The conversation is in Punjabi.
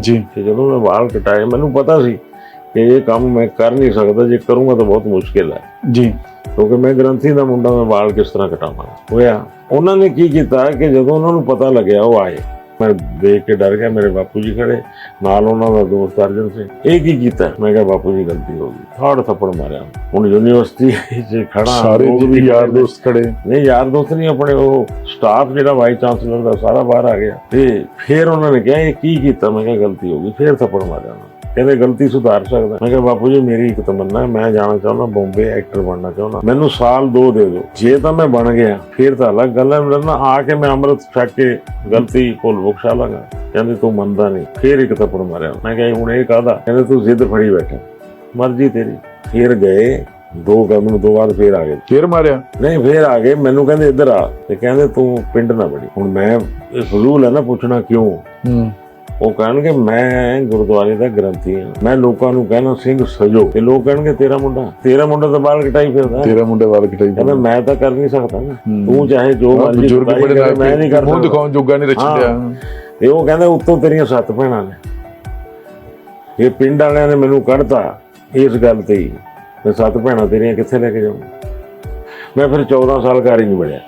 ਜੀ। ਤੇ ਜਦੋਂ ਮੈਂ ਵਾਲ ਕਟਾਏ ਮੈਨੂੰ ਪਤਾ ਸੀ ਕਿ ਇਹ ਕੰਮ ਮੈਂ ਕਰ ਨਹੀਂ ਸਕਦਾ ਜੇ ਕਰੂੰਗਾ ਤਾਂ ਬਹੁਤ ਮੁਸ਼ਕਿਲ ਹੈ। ਜੀ। ਕਿਉਂਕਿ ਮੈਂ ਗ੍ਰੰਥੀ ਦਾ ਮੁੰਡਾ ਮੈਂ ਵਾਲ ਕਿਸ ਤਰ੍ਹਾਂ ਕਟਾਵਾਂਗਾ ਹੋਇਆ। ਉਹਨਾਂ ਨੇ ਕੀ ਕੀਤਾ ਕਿ ਜਦੋਂ ਉਹਨਾਂ ਨੂੰ ਪਤਾ ਲੱਗਿਆ ਉਹ ਆਏ। ਮੈਂ ਦੇਖ ਕੇ ਡਰ ਗਿਆ ਮੇਰੇ ਬਾਪੂ ਜੀ ਖੜੇ ਨਾਲ ਉਹਨਾਂ ਦਾ ਦੋਸਤ ਅਰਜਨ ਸਿੰਘ। ਇਹ ਕੀ ਕੀਤਾ? ਮੈਂ ਕਿਹਾ ਬਾਪੂ ਜੀ ਗਲਤੀ ਹੋ ਗਈ। ਥਾੜ ਥੱਪੜ ਮਾਰਿਆ। ਹੁਣ ਯੂਨੀਵਰਸਿਟੀ 'ਚ ਖੜਾ ਸਾਰੇ ਲੋਕ ਜੀ ਵੀ ਯਾਰ। ਦੋਸਤ ਖੜੇ। ਨਹੀਂ ਯਾਰ ਦੋਸਤ ਨਹੀਂ ਆਪਣੇ ਉਹ ਸਟਾਫ ਜਿਹੜਾ ਵਾਈਸ ਚਾਂਸਲਰ ਦਾ ਸਾਰਾ ਬਾਹਰ ਆ ਗਿਆ। ਤੇ ਫਿਰ ਉਹਨਾਂ ਨੇ ਕਿਹਾ ਇਹ ਕੀ ਕੀਤਾ? ਮੈਂ ਕਿਹਾ ਗਲਤੀ ਹੋ ਗਈ ਫਿਰ ਥੱਪੜ ਮਾਰਿਆ। ਕਹਿੰਦੇ ਗਲਤੀ ਸੁਧਾਰ ਸਕਦਾ ਮੈਂ ਕਿਹਾ ਬਾਪੂ ਜੀ ਮੇਰੀ ਇੱਕ ਤਮੰਨਾ ਹੈ, ਮੈਂ ਜਾਣਾ ਚਾਹੁੰਦਾ ਬੰਬੇ ਐਕਟਰ ਬਣਨਾ ਚਾਹੁੰਦਾ। ਮੈਨੂੰ ਸਾਲ ਦੋ ਦੇ ਦਿਓ। ਜੇ ਤਾਂ ਮੈਂ ਬਣ ਗਿਆ ਫਿਰ ਤਾਂ ਅਲੱਗ ਗੱਲ ਹੈ। ਮੇਰੇ ਨਾਲ ਆ ਕੇ ਮੈਂ ਅੰਮ੍ਰਿਤ ਛਕ ਕੇ ਗਲਤੀ ਭੁੱਲ ਬਖਸ਼ਾ ਲਾਂਗਾ। ਕਹਿੰਦੇ ਤੂੰ ਮੰਨਦਾ ਨਹੀਂ। ਫਿਰ ਇੱਕ ਥੱਪੜ ਮਾਰਿਆ। ਮੈਂ ਕਿਹਾ ਹੁਣ ਇਹ ਕਾਹਦਾ? ਕਹਿੰਦੇ ਤੂੰ ਜ਼ਿੱਦ ਫੜੀ ਬੈਠਾ। ਮਰਜ਼ੀ ਤੇਰੀ। ਫਿਰ ਗਏ ਦੋ ਕਦਮ ਤੋਂ ਬਾਅਦ ਫਿਰ ਆ ਗਏ। ਫੇਰ ਮਾਰਿਆ? ਨਹੀਂ ਫੇਰ ਆ ਗਏ। ਮੈਨੂੰ ਕਹਿੰਦੇ ਇੱਧਰ ਆ। ਤੇ ਕਹਿੰਦੇ ਤੂੰ ਪਿੰਡ ਨਾ ਬੜੀ। ਹੁਣ ਮੈਂ ਇਹ ਫਜ਼ੂਲ ਹੈ ਨਾ ਪੁੱਛਣਾ ਕਿਉਂ? ਹੂੰ। ਉਹ ਕਹਿਣਗੇ ਮੈਂ ਗੁਰਦੁਆਰੇ ਦਾ ਗ੍ਰੰਥੀ ਹਾਂ। ਮੈਂ ਲੋਕਾਂ ਨੂੰ ਕਹਿਣਾ ਸਿੰਘ ਸਜੋ। ਤੇ ਲੋਕ ਕਹਿਣਗੇ ਤੇਰਾ ਮੁੰਡਾ। ਤੇਰਾ ਮੁੰਡਾ ਤਾਂ ਬਾਲ ਕਟਾਈ ਫਿਰਦਾ। ਤੇਰਾ ਮੁੰਡੇ ਵਾਲ ਕਟਾਈ ਕਹਿੰਦਾ ਮੈਂ ਤਾਂ ਕਰ ਨਹੀਂ ਸਕਦਾ ਨਾ। ਤੂੰ ਚਾਹੇ ਜੋ ਮਰਜ਼ੀ ਬਜ਼ੁਰਗ ਕਟਾਈ ਬੜੇ ਕਰੇ, ਨਾਲ ਮੈਂ ਨਹੀਂ ਕਰ ਮੂੰਹ ਦਿਖਾਉਣ ਜੋਗਾ ਨਹੀਂ। ਰਚਿਆ ਤੇ ਉਹ ਕਹਿੰਦੇ ਉੱਤੋਂ ਤੇਰੀਆਂ ਸੱਤ ਭੈਣਾਂ ਨੇ। ਇਹ ਪਿੰਡ ਵਾਲਿਆਂ ਨੇ ਮੈਨੂੰ ਕੱਢਤਾ ਇਸ ਗੱਲ ਤੇ ਹੀ। ਤੇ ਸੱਤ ਭੈਣਾਂ ਤੇਰੀਆਂ ਕਿੱਥੇ ਲੈ ਕੇ ਜਾਵਾਂ ਮੈਂ ਫਿਰ 14 ਸਾਲ ਹੀ ਨਹੀਂ ਬੜਿਆ